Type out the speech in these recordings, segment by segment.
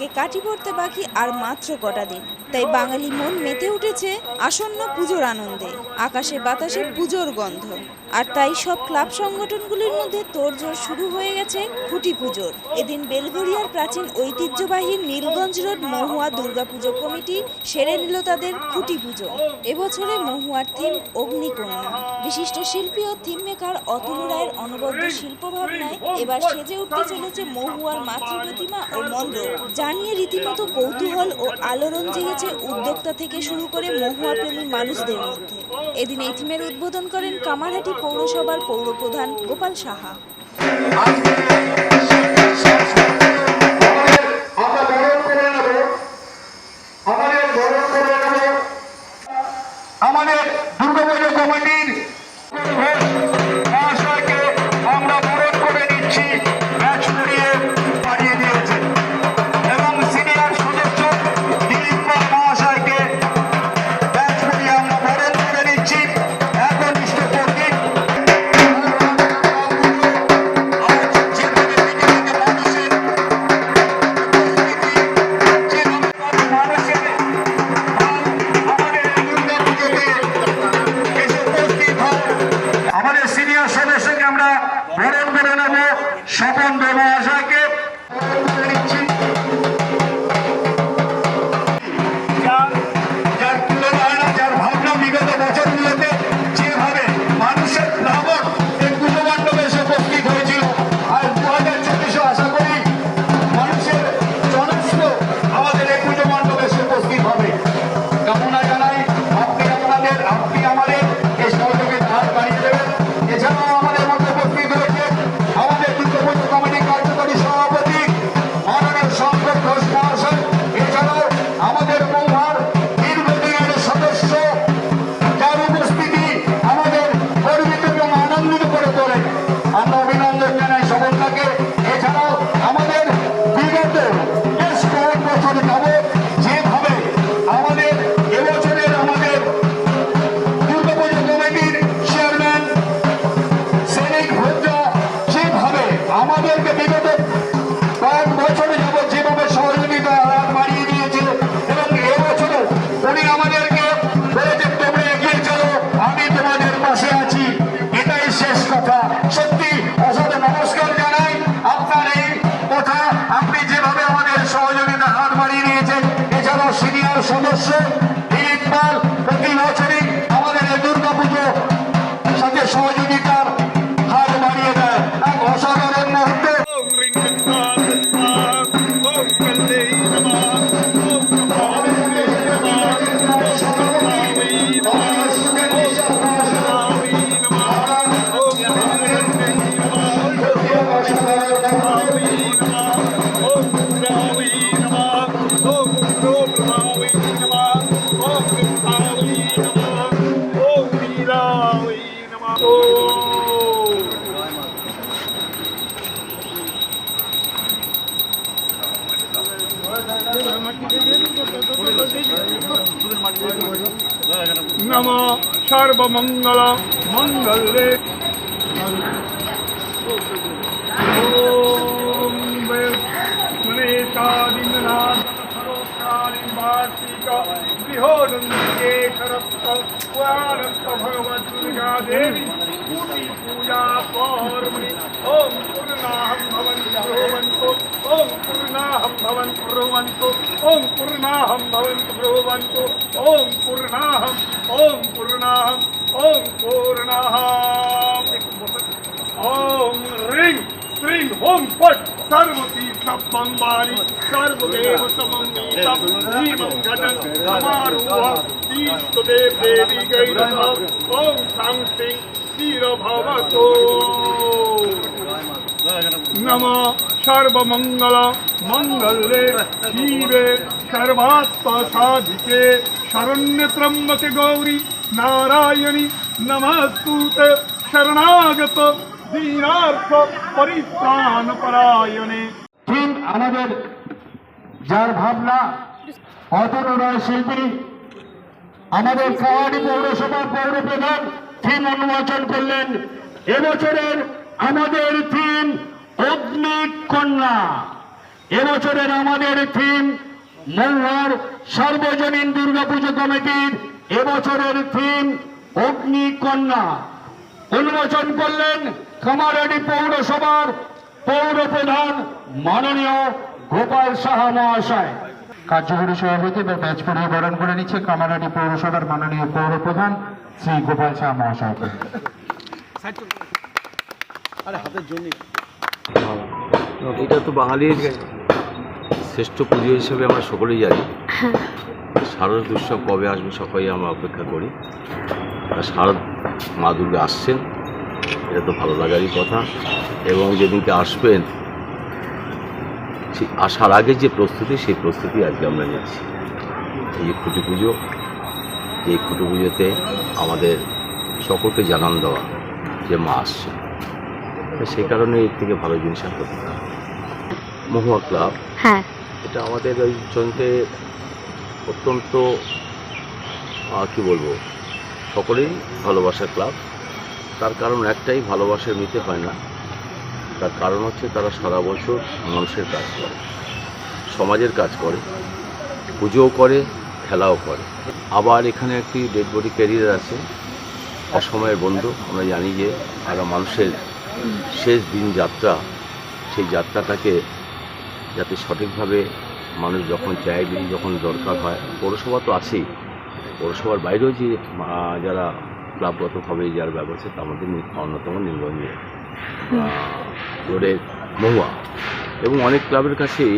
ঢাকে কাটি পড়তে বাকি আর মাত্র কটা দিন। তাই বাঙালি মন মেতে উঠেছে আসন্ন পুজোর আনন্দে। আকাশে বাতাসে পুজোর গন্ধ। আর তাই সব ক্লাব সংগঠনগুলির মধ্যে তোড়জোড় শুরু হয়ে গেছে খুঁটি পুজোর। এদিন বেলগড়িয়ার প্রাচীন ঐতিহ্যবাহী নীলগঞ্জ রোড মহুয়া দুর্গাপুজো কমিটি সেরে নিল তাদের খুঁটি পুজো। এবছরে মহুয়ার থিম অগ্নিকন্যা বিশিষ্ট শিল্পী ও থিম মেকার অতুল রায়ের অনবদ্য শিল্প ভাবনায় এবার সেজে উঠতে চলেছে মহুয়ার মাতৃ প্রতিমা ও মণ্ডপ। যা নিয়ে রীতিমতো কৌতূহল ও আলোড়ন জেগেছে উদ্যোক্তা থেকে শুরু করে মহুয়া প্রেমী মানুষদের মধ্যে। এদিন এই থিমের উদ্বোধন করেন কামারহাটি পৌরসভার পৌরপ্রধান গোপাল সাহা। কামনা জানাই আপনি আপনাদের আপনি আমাদের নম সর্বমঙ্গল মঙ্গলে ওম গণেশাদিনাথ সরোত্রাণি বার্ষিক গৃহনন্দিকে শরত্ত পুরাণন্ত পূর্ণাহম ভবন্তু ব্রুবন্তু ওম পূর্ণাহম ওম পূর্ণাহম ওম পূর্ণাহম ওম রিং শ্রীং হোম পট সর্বতীর্থম বাণী সর্বদেব সমন্বিতম ধীমং ঘটন সমারোহ তীর্থদেব দেবী গৈরব ওম শান্তি স্থির ভবতো নম সর্বমঙ্গল, মঙ্গলে শিবে, সর্বাত্ম সাধিকে, শরণ্য ত্রম্বকে গৌরী, নারায়ণী, নমস্তুতে, শরণাগত, দীনার্থ পরিত্রাণ পরায়ণে থিম আমাদের যার ভাবনা অতন রায় শিল্পী, আমাদের কাওয়ানি পৌরসভার পৌর প্রধান থিম উন্মোচন করলেন। এবছরের আমাদের থিম অগ্নি কন্যা। এবছরের আমাদের থিম মৌহার সার্বজনীন দুর্গাপুজো কমিটির এবছরের থিম অগ্নিকন্যা উন্মোচন করলেন কামারহাটি পৌরসভার পৌর প্রধান মাননীয় গোপাল সাহা মহাশয়। কার্যকরী সভাপতি বা ব্যাচ পরিয়ে বরণ করে নিচ্ছে কামারহাটি পৌরসভার মাননীয় পৌর প্রধান শ্রী গোপাল শাহ মহাশয়কে। এটা তো বাঙালির শ্রেষ্ঠ পুজো হিসেবে আমরা সকলেই জানি। শারদ উৎসব কবে আসবে সকলেই আমরা অপেক্ষা করি। আর শারদ মা দুর্গা আসছেন এটা তো ভালো লাগারই কথা। এবং যেদিনকে আসবেন আসার আগে যে প্রস্তুতি সেই প্রস্তুতি আজকে আমরা নিচ্ছি। এই যে খুঁটি পুজো এই খুঁটি পুজোতে আমাদের সকলকে জানান দেওয়া যে মা আসছে সেই কারণে এর থেকে ভালো জিনিস আর পারে না। মহুয়া ক্লাব হ্যাঁ। এটা আমাদের ওই জনতে অত্যন্ত কি বলব সকলেই ভালোবাসার ক্লাব। তার কারণ একটাই ভালোবাসা নিতে হয় না। তার কারণ হচ্ছে তারা সারা বছর মানুষের কাজ করে সমাজের কাজ করে পুজোও করে খেলাও করে। আবার এখানে একটি ডেড বডি ক্যারিয়ার আছে অসময়ের বন্ধু আমরা জানি যে একটা মানুষের শেষ দিন যাত্রা সেই যাত্রাটাকে যাতে সঠিকভাবে মানুষ যখন চায় দিন যখন দরকার হয় পৌরসভা তো আছেই। পৌরসভার বাইরেও যে যারা ক্লাবগতভাবে যার ব্যবস্থা তার মধ্যে নি- অন্যতম নীলগঞ্জ রোডের মহুয়া। এবং অনেক ক্লাবের কাছেই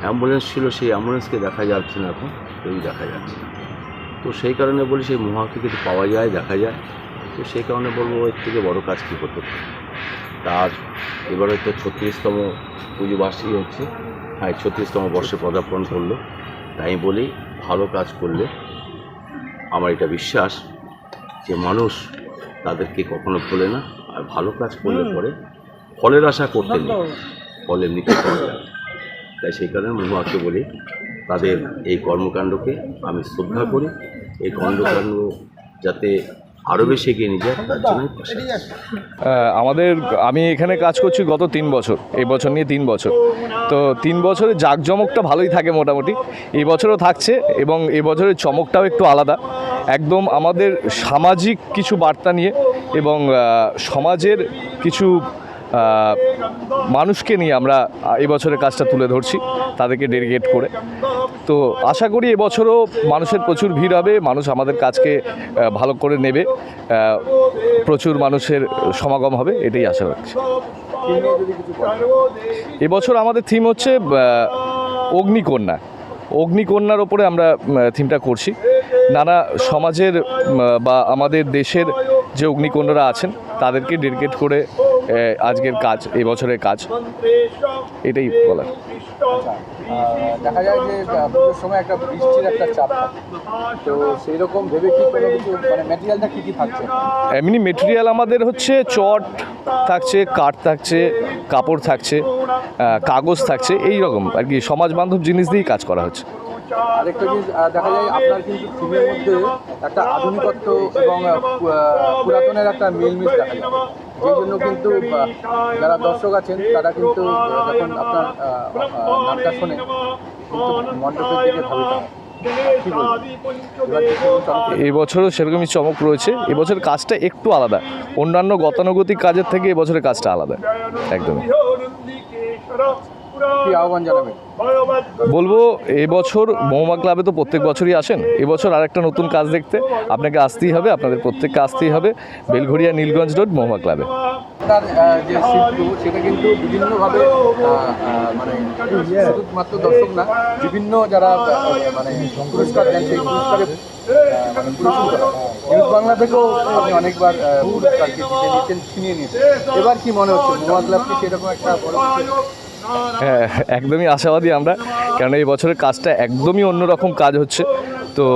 অ্যাম্বুলেন্স ছিল সেই অ্যাম্বুলেন্সকে দেখা যাচ্ছে না এখন কেউই দেখা যাচ্ছে না। তো সেই কারণে বলি সেই মহুয়াকে যদি পাওয়া যায় দেখা যায়। তো সেই কারণে বলব এর থেকে বড় কাজ কী করতে পারে? তার এবার হয়তো ছত্রিশতম পুজো বার্ষিকী হচ্ছে। হ্যাঁ ছত্রিশতম বর্ষে পদার্পণ করল। তাই বলি ভালো কাজ করলে আমার এটা বিশ্বাস যে মানুষ তাদেরকে কখনো ভোলে না। আর ভালো কাজ করলে পরে ফলের আশা করতে নেই। ফল এমনিতে তাই সেই কারণে মহুয়াকে বলি তাদের এই কর্মকাণ্ডকে আমি শ্রদ্ধা করি। এই কর্মকাণ্ড যাতে আরও বেশি এগিয়ে নিয়ে যায় তার। আহ, আমাদের আমি এখানে কাজ করছি গত তিন বছর এই বছর নিয়ে তিন বছর। তো তিন বছরে জাঁকজমকটা ভালোই থাকে মোটামুটি এই বছরও থাকছে এবং এই বছরের চমকটাও একটু আলাদা। একদম আমাদের সামাজিক কিছু বার্তা নিয়ে এবং সমাজের কিছু মানুষকে নিয়ে আমরা এই বছরের কাজটা তুলে ধরছি, তাদেরকে ডেডিকেট করে। তো আশা করি এবছরও মানুষের প্রচুর ভিড় হবে, মানুষ আমাদের কাজকে ভালো করে নেবে প্রচুর মানুষের সমাগম হবে, এটাই আশা রাখছি। এবছর আমাদের থিম হচ্ছে অগ্নিকন্যা। অগ্নিকন্যার ওপরে আমরা থিমটা করছি। নানা সমাজের বা আমাদের দেশের যে অগ্নিকন্যারা আছেন, তাদেরকে ডেডিকেট করে আজকের কাজ এই বছরের কাজ এটাই বলার। দেখা যায় যে পুজোর সময় একটা বৃষ্টির একটা চাপ তো সেই রকম ভেবে কি কোনো কিছু মানে ম্যাটেরিয়ালটা কী কী থাকছে? এমনি মেটেরিয়াল আমাদের হচ্ছে চট থাকছে কাঠ থাকছে কাপড় থাকছে কাগজ থাকছে এই রকম আর কি। সমাজ বান্ধব জিনিস দিয়েই কাজ করা হচ্ছে। আরেকটা জিনিস দেখা যায় আপনার কিন্তু থিমের মধ্যে একটা আধুনিকত্ব এবং পুরাতনের একটা মিলমিশ দেখা যায়। যেই জন্য কিন্তু যারা দর্শক আছেন, তারা কিন্তু যখন আপনার নামটা শোনে দিকে এবছরও সেরকমই চমক রয়েছে। এবছরের কাজটা একটু আলাদা। অন্যান্য গতানুগতিক কাজের থেকে এবছরের কাজটা আলাদা। একদমই। কি আহ্বান জানাবেন? বলব এবছর মৌমা ক্লাবে তো প্রত্যেক বছরই আসেন। এবছর আরেকটা নতুন কাজ দেখতে। আপনাকে আসতেই হবে আপনাদের প্রত্যেককে আসতেই হবে। বেলঘড়িয়া নীলগঞ্জ রোড মহুয়া ক্লাবে। তার যে শিল্প সেটা কিন্তু বিভিন্নভাবে আহ, আহ, মানে শুধুমাত্র দর্শক না বিভিন্ন যারা মানে পুরস্কার দেন সেই পুরস্কারে মানে পুরস্কৃত নিউজ বাংলা থেকেও আপনি অনেকবার পুরস্কারকে জিতে নিয়েছেন ছিনিয়ে নিয়েছেন। এবার কি মনে হচ্ছে মোয়া ক্লাবকে সেরকম একটা বড় একদমই আশাবাদী আমরা। কারণ এই বছরের কাজটা একদমই অন্যরকম কাজ হচ্ছে। তো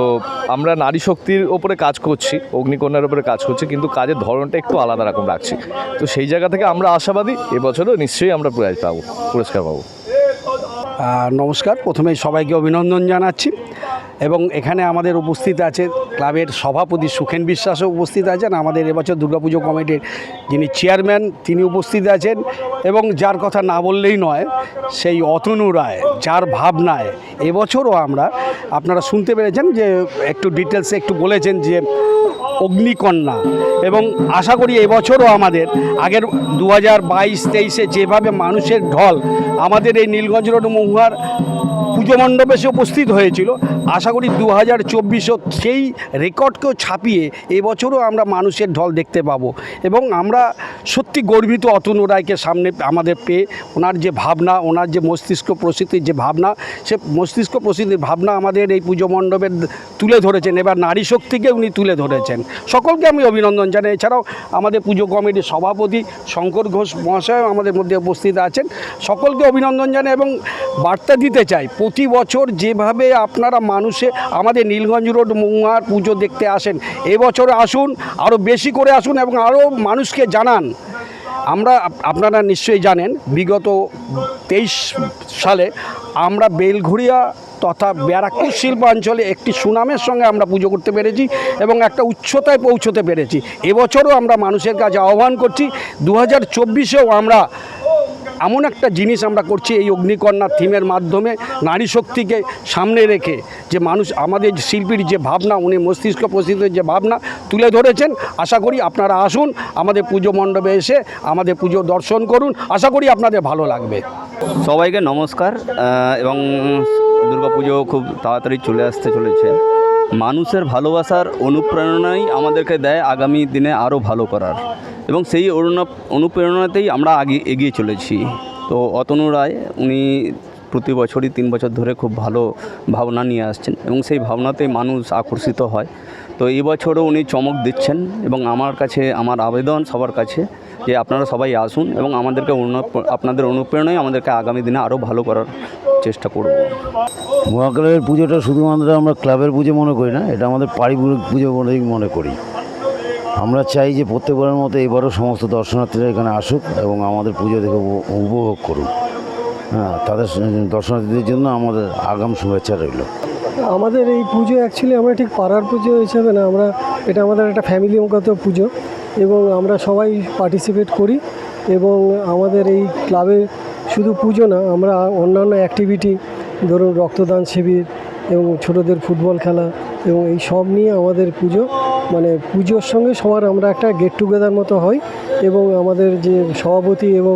আমরা নারী শক্তির ওপরে কাজ করছি অগ্নিকন্যার ওপরে কাজ করছি, কিন্তু কাজের ধরনটা একটু আলাদা রকম রাখছি তো সেই জায়গা থেকে আমরা আশাবাদী, এবছরও নিশ্চয়ই আমরা প্রাইজ পাবো, পুরস্কার পাবো। নমস্কার। প্রথমেই সবাইকে অভিনন্দন জানাচ্ছি। এবং এখানে আমাদের উপস্থিত আছে ক্লাবের সভাপতি সুখেন বিশ্বাসও উপস্থিত আছেন, আমাদের এবছর দুর্গাপুজো কমিটির যিনি চেয়ারম্যান তিনি উপস্থিত আছেন এবং যার কথা না বললেই নয়, সেই অতনু রায়, যার ভাবনায় এবছরও আমরা, আপনারা শুনতে পেরেছেন যে একটু ডিটেলসে একটু বলেছেন যে অগ্নিকন্যা এবং আশা করি এবছরও আমাদের আগের দু হাজার বাইশ তেইশে যেভাবে মানুষের ঢল, আমাদের এই নীলগঞ্জ রোড মহুয়ার পুজো মণ্ডপে এসে উপস্থিত হয়েছিল। আশা করি দু হাজার চব্বিশও সেই রেকর্ডকেও ছাপিয়ে এবছরও আমরা মানুষের ঢল দেখতে পাবো। এবং আমরা সত্যি গর্বিত অতনু রায়কে সামনে আমাদের পেয়ে, ওনার যে ভাবনা, ওনার যে মস্তিষ্ক প্রসিদ্ধির যে ভাবনা, সে মস্তিষ্ক প্রসিদ্ধির ভাবনা আমাদের এই পুজো মণ্ডপে তুলে ধরেছেন। এবার নারী শক্তিকে উনি তুলে ধরেছেন। সকলকে আমি অভিনন্দন জানাই। এছাড়াও আমাদের পুজো কমিটির সভাপতি শঙ্কর ঘোষ মহাশয় আমাদের মধ্যে উপস্থিত আছেন। সকলকে অভিনন্দন জানাই এবং বার্তা দিতে চাই প্রতি বছর যেভাবে আপনারা মানুষে আমাদের নীলগঞ্জ রোড মহুয়ার পুজো দেখতে আসেন, এবছর আসুন আরও বেশি করে আসুন এবং আরও মানুষকে জানান। আমরা, আপনারা নিশ্চয়ই জানেন, বিগত তেইশ সালে আমরা বেলঘুরিয়া তথা ব্যারাকপুর শিল্পাঞ্চলে একটি সুনামের সঙ্গে আমরা পুজো করতে পেরেছি এবং একটা উচ্চতায় পৌঁছতে পেরেছি। এবছরও আমরা মানুষের কাছে আহ্বান করছি দু হাজার আমরা এমন একটা জিনিস আমরা করছি এই অগ্নিকন্যা থিমের মাধ্যমে নারী শক্তিকে সামনে রেখে যে মানুষ আমাদের শিল্পীর যে ভাবনা, উনি মস্তিষ্ক প্রসিদ্ধের যে ভাবনা তুলে ধরেছেন, আশা করি আপনারা আসুন, আমাদের পুজো মণ্ডপে এসে আমাদের পুজো দর্শন করুন, আশা করি আপনাদের ভালো লাগবে। সবাইকে নমস্কার এবং দুর্গাপুজো খুব তাড়াতাড়ি চলে আসতে চলেছে। মানুষের ভালোবাসার অনুপ্রেরণাই আমাদেরকে দেয় আগামী দিনে আরও ভালো করার। এবং সেই অনুপ্রেরণাতেই আমরা আগে এগিয়ে চলেছি। তো অতনু রায়, উনি প্রতি বছরই তিন বছর ধরে খুব ভালো ভাবনা নিয়ে আসছেন এবং সেই ভাবনাতেই মানুষ আকর্ষিত হয়। তো এই বছরও উনি চমক দিচ্ছেন এবং আমার কাছে, আমার আবেদন সবার কাছে যে আপনারা সবাই আসুন এবং আমাদেরকে আপনাদের অনুপ্রেরণায় আমাদেরকে আগামী দিনে আরও ভালো করার চেষ্টা করব। মহাকালের পুজোটা শুধুমাত্র আমরা ক্লাবের পুজো মনে করি না, এটা আমাদের পারিবারিক পুজো বলেই মনে করি। আমরা চাই যে প্রত্যেকবারের মতো এবারও সমস্ত দর্শনার্থীরা এখানে আসুক এবং আমাদের পুজো দেখে উপ- উপভোগ করুক। হ্যাঁ তাদের দর্শনার্থীদের জন্য আমাদের আগাম শুভেচ্ছা রইল। আমাদের এই পুজো অ্যাকচুয়ালি আমরা ঠিক পাড়ার পুজো হিসেবে না, আমরা এটা আমাদের একটা ফ্যামিলি ফ্যামিলিগত পুজো এবং আমরা সবাই পার্টিসিপেট করি এবং আমাদের এই ক্লাবে শুধু পুজো না, আমরা অন্যান্য অ্যাক্টিভিটি ধরুন রক্তদান শিবির এবং ছোটোদের ফুটবল খেলা এবং এই সব নিয়ে আমাদের পুজো মানে পুজোর সঙ্গে সবার আমরা একটা গেট টুগেদার মতো হয় এবং আমাদের যে সভাপতি এবং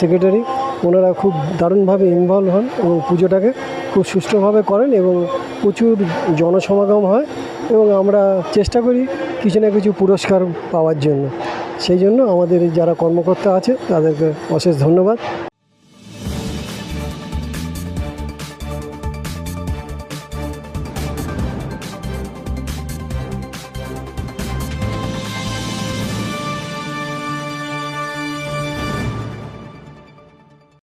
সেক্রেটারি ওনারা খুব দারুণভাবে ইনভলভ হন এবং পুজোটাকে খুব সুষ্ঠুভাবে করেন এবং প্রচুর জনসমাগম হয় এবং আমরা চেষ্টা করি কিছু না কিছু পুরস্কার পাওয়ার জন্য। সেই জন্য আমাদের যারা কর্মকর্তা আছে তাদেরকে অশেষ ধন্যবাদ।